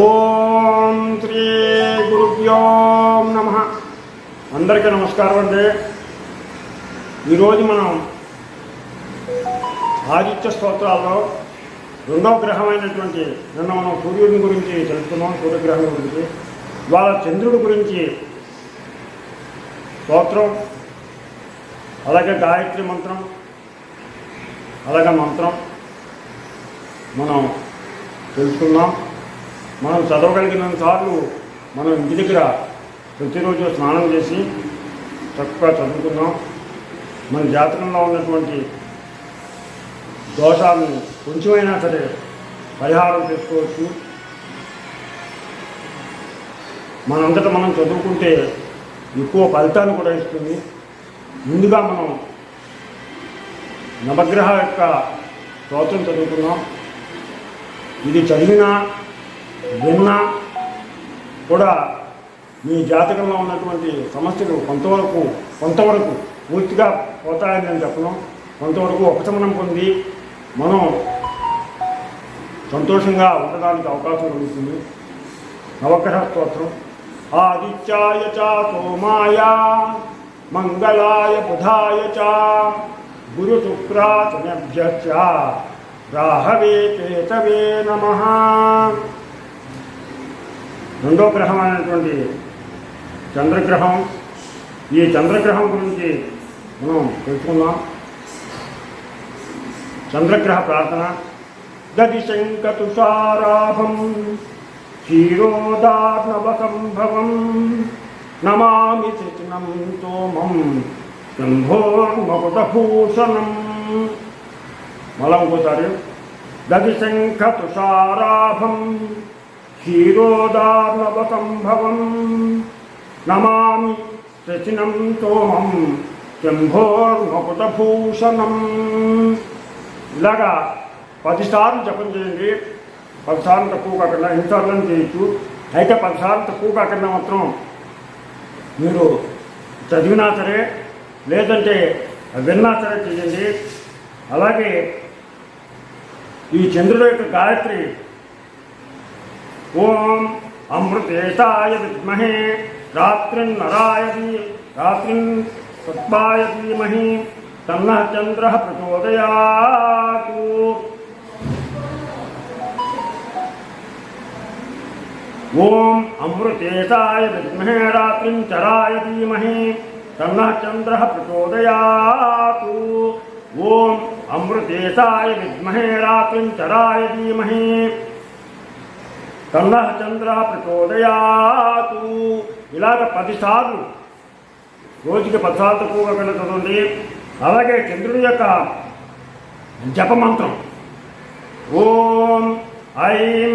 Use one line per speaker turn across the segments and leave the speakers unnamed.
ఓం శ్రీ గురుభ్యో నమ. అందరికీ నమస్కారం అండి. ఈరోజు మనం ఆదిత్య స్తోత్రాల్లో రెండవ గ్రహమైనటువంటి నిన్న మనం సూర్యుడిని గురించి తెలుసుకున్నాం సూర్యగ్రహం గురించి. వాళ్ళ చంద్రుడి గురించి స్తోత్రం అలాగే గాయత్రి మంత్రం అలాగే మంత్రం మనం తెలుసుకున్నాం. మనం చదవగలిగినంత సార్లు మనం ఇంటి దగ్గర ప్రతిరోజు స్నానం చేసి చక్కగా చదువుకున్నాం మన జాతకంలో ఉన్నటువంటి దోషాలను కొంచెమైనా సరే పరిహారం చేసుకోవచ్చు. మనంతటా మనం చదువుకుంటే ఎక్కువ ఫలితాన్ని కూడా ఇస్తుంది. ముందుగా మనం నవగ్రహ యొక్క స్తోత్రం చదువుకున్నాం ఇది చదివినా విన్నా కూడా మీ జాతకంలో ఉన్నటువంటి సమస్యలు కొంతవరకు కొంతవరకు పూర్తిగా పోతాయని నేను చెప్పను. కొంతవరకు ఉపశమనం పొంది మనం సంతోషంగా ఉండడానికి అవకాశం కలుగుతుంది. నవగ్రహ స్తోత్రం. ఆదిత్యాయ చ సోమాయ మంగళాయ బుధాయ చ గురు శుక్రాచనభ్య రాహవే కేతవే నమ. రెండో గ్రహం గ్రహమైనటువంటి చంద్రగ్రహం. ఈ చంద్రగ్రహం గురించి మనం తెలుసుకుందాం. చంద్రగ్రహ ప్రార్థన. గది శంకతుషారాభం క్షీరోదార్ణవసంభవం. నమామి శిచినం సోమం. శంభోర్మకుటభూషణం మళ్ళా ఇంకోసారి. గది శంఖతుషారాభం క్షీరోదార్ణవసంభవం నమామి శచినం సోమం శంభోర్మకుటభూషణం ఇలాగా పదిసార్లు జపం చేయండి. పదిసార్లు తక్కువ కాకుండా ఎన్నిసార్లు చేయొచ్చు. అయితే పదిసార్లు తక్కువ కాకుండా మాత్రం మీరు చదివినా సరే లేదంటే విన్నా సరే చేయండి. అలాగే ఈ చంద్రుడు యొక్క గాయత్రి ओम अमृतेशा विद्महे रात्रिन्नराय रात्रिन् सत्पाय धीमहि तन्नः चन्द्रः प्रचोदयातु। ॐ अमृतेशाय विद्महे रात्रिञ्चराय धीमहि तन्नः चन्द्रः प्रचोदयातु। ॐ अमृतेशाय विद्महे रात्रिञ्चराय धीमह ధీమహి చంద్ర ప్రచోదయాతు ఇలాగ పదిసార్లు రోజుకి పదిసార్లు తక్కువగా కన్నా అలాగే చంద్రుడి యొక్క జపమంత్రం. ఓం ఐం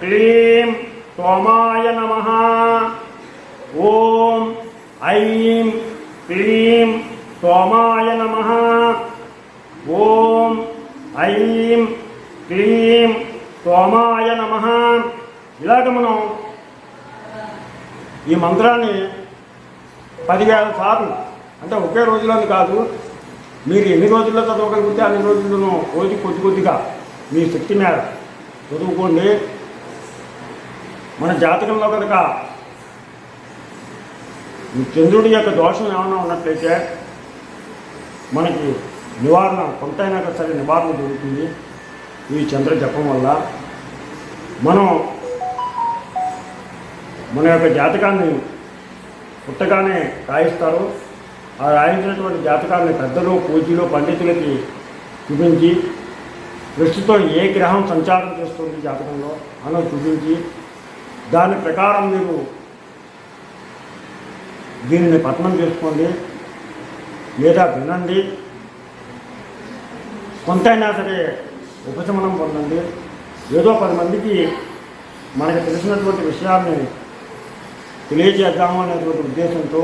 క్లీం సోమాయ నమ. ఓం ఐం క్లీం సోమాయ నమ. ఓం ఐం క్లీం సోమాయ నమ. ఇలాగ మనం ఈ మంత్రాన్ని పదివేల సార్లు అంటే ఒకే రోజులోని కాదు మీరు ఎన్ని రోజుల్లో చదవగలిగితే అన్ని రోజుల్లోనూ రోజు కొద్ది కొద్దిగా మీ శక్తి మేర చదువుకోండి. మన జాతకంలో కనుక ఈ చంద్రుడి యొక్క దోషం ఏమైనా ఉన్నట్లయితే మనకి నివారణ కొంతైనా సరే నివారణ జరుగుతుంది ఈ చంద్ర జపం వల్ల. మనం మన యొక్క జాతకాన్ని పుట్టగానే రాయిస్తారు. ఆ రాయించినటువంటి జాతకాన్ని పెద్దలు పూజలు పండితులకి చూపించి ప్రస్తుతం ఏ గ్రహం సంచారం చేస్తుంది జాతకంలో అని చూపించి దాని ప్రకారం మీరు దీనిని పఠనం చేసుకోండి లేదా వినండి. కొంతైనా సరే ఉపశమనం పొందండి. ఏదో పది మందికి మనకు తెలిసినటువంటి విషయాన్ని తెలియజేద్దాము అనేటువంటి ఉద్దేశంతో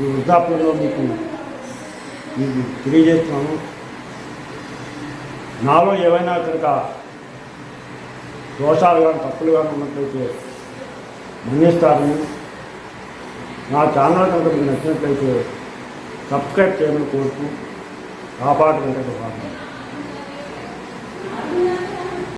ఈ వృద్ధాప్యంలో మీకు మీకు తెలియజేస్తున్నాను. నాలో ఏవైనా కనుక దోషాలు కానీ తప్పులు కానీ ఉన్నట్లయితే మన్నిస్తారని నా ఛానల్ కనుక మీకు నచ్చినట్లయితే సబ్స్క్రైబ్ చేయమని కోరుతూ కాపాడు